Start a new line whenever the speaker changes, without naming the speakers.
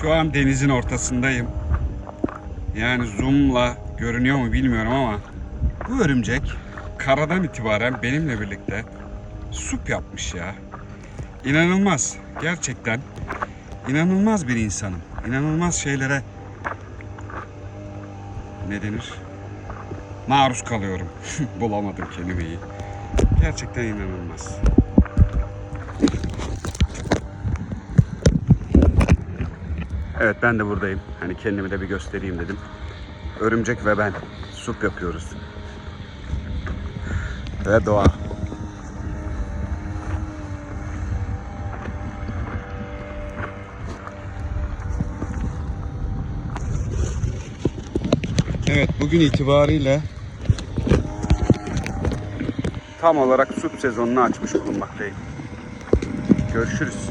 Şu an denizin ortasındayım. Yani zoom'la görünüyor mu bilmiyorum ama bu örümcek karadan itibaren benimle birlikte sup yapmış ya. İnanılmaz. Gerçekten inanılmaz bir insanım. İnanılmaz şeylere ne denir? Maruz kalıyorum. Bulamadım kelimeyi. Gerçekten inanılmaz. Evet ben de buradayım. Hani kendimi de bir göstereyim dedim. Örümcek ve ben sup yapıyoruz. Ve doğa. Evet bugün itibariyle tam olarak sup sezonunu açmış bulunmaktayım. Görüşürüz.